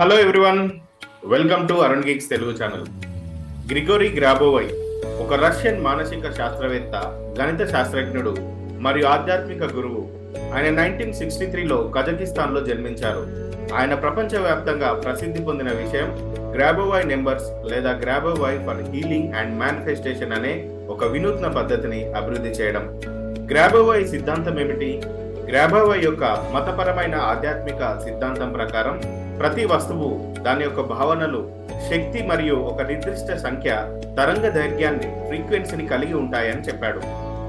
Hello everyone welcome to Arun geeks Telugu channel Grigori Grabovoi ఒక Russian మానసిక శాస్త్రవేత్త గణిత శాస్త్రజ్ఞుడు మరియు ఆధ్యాత్మిక గురువు. ఆయన నైన్టీన్ సిక్స్టీ త్రీలో కజకిస్తాన్లో జన్మించారు. ఆయన ప్రపంచవ్యాప్తంగా ప్రసిద్ధి పొందిన విషయం గ్రాబోవై నెంబర్స్ లేదా Grabovoi for healing and manifestation అనే ఒక వినూత్న పద్ధతిని అభివృద్ధి చేయడం. గ్రాబోవై సిద్ధాంతం ఏమిటి? గ్రాబోవై యొక్క మతపరమైన ఆధ్యాత్మిక సిద్ధాంతం ప్రకారం ప్రతి వస్తువు దాని యొక్క భావనలు శక్తి మరియు ఒక నిర్దిష్ట సంఖ్య తరంగ దైర్ఘ్యాన్ని ఫ్రీక్వెన్సీని కలిగి ఉంటాయని చెప్పాడు.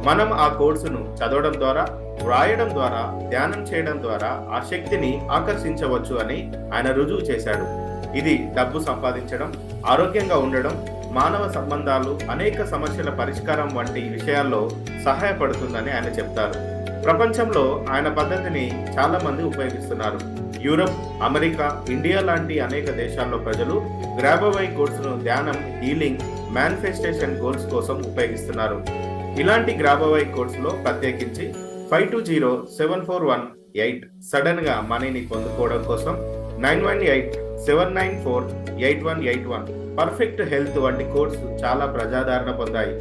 మనం ఆ కోర్సును చదవడం ద్వారా వ్రాయడం ద్వారా ధ్యానం చేయడం ద్వారా ఆ శక్తిని ఆకర్షించవచ్చు అని ఆయన రుజువు చేశాడు. ఇది డబ్బు సంపాదించడం ఆరోగ్యంగా ఉండడం మానవ సంబంధాలు అనేక సమస్యల పరిష్కారం వంటి విషయాల్లో సహాయపడుతుందని ఆయన చెప్తారు. ప్రపంచంలో ఆయన పద్ధతిని చాలా మంది ఉపయోగిస్తున్నారు. యూరప్ అమెరికా ఇండియా లాంటి అనేక దేశాల్లో ప్రజలు గ్రాబవై కోర్సును ధ్యానం హీలింగ్ మేనిఫెస్టేషన్ గోల్స్ కోసం ఉపయోగిస్తున్నారు. ఇలాంటి గ్రాబవై కోర్సులో ప్రత్యేకించి five two zero seven four one eight సడన్గా మనీని పొందుకోవడం కోసం nine one eight seven nine four eight one eight one perfect health వంటి కోడ్స్ చాలా ప్రజాదరణ పొందాయి.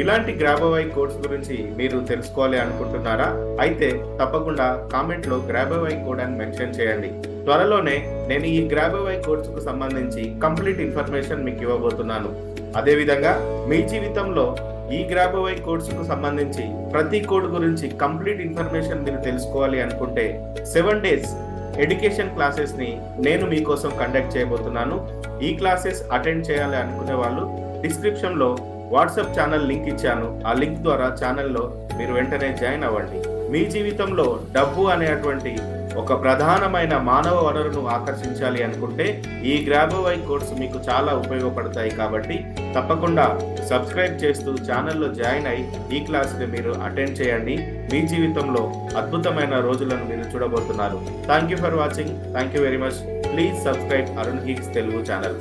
ఇలాంటి గ్రాబవై కోడ్స్ గురించి మీరు తెలుసుకోవాలి అనుకుంటున్నారా? అయితే తప్పకుండా కామెంట్లో గ్రాబోవై గ్రాబవై కోడ్ అని మెన్షన్ చేయండి. త్వరలోనే నేను ఈ గ్రాబవై కోడ్స్కు సంబంధించి కంప్లీట్ ఇన్ఫర్మేషన్ మీకు ఇవ్వబోతున్నాను. అదేవిధంగా మీ జీవితంలో ఈ గ్రాబవై కోర్సుకు సంబంధించి ప్రతి కోడ్ గురించి కంప్లీట్ ఇన్ఫర్మేషన్ మీరు తెలుసుకోవాలి అనుకుంటే సెవెన్ డేస్ ఎడ్యుకేషన్ క్లాసెస్ని నేను మీకోసం కండక్ట్ చేయబోతున్నాను. ఈ క్లాసెస్ అటెండ్ చేయాలి అనుకునే వాళ్ళు డిస్క్రిప్షన్లో వాట్సాప్ ఛానల్ లింక్ ఇచ్చాను. ఆ లింక్ ద్వారా ఛానల్లో మీరు వెంటనే జాయిన్ అవ్వండి. మీ జీవితంలో డబ్బు అనేటువంటి ఒక ప్రధానమైన మానవ వనరును ఆకర్షించాలి అనుకుంటే ఈ గ్రాబోవై కోర్సు మీకు చాలా ఉపయోగపడతాయి కాబట్టి తప్పకుండా సబ్స్క్రైబ్ చేస్తూ ఛానల్లో జాయిన్ అయి ఈ క్లాస్ని మీరు అటెండ్ చేయండి. మీ జీవితంలో అద్భుతమైన రోజులను మీరు చూడబోతున్నారు. Thank you for watching thank you very much please subscribe Arun geeks Telugu channel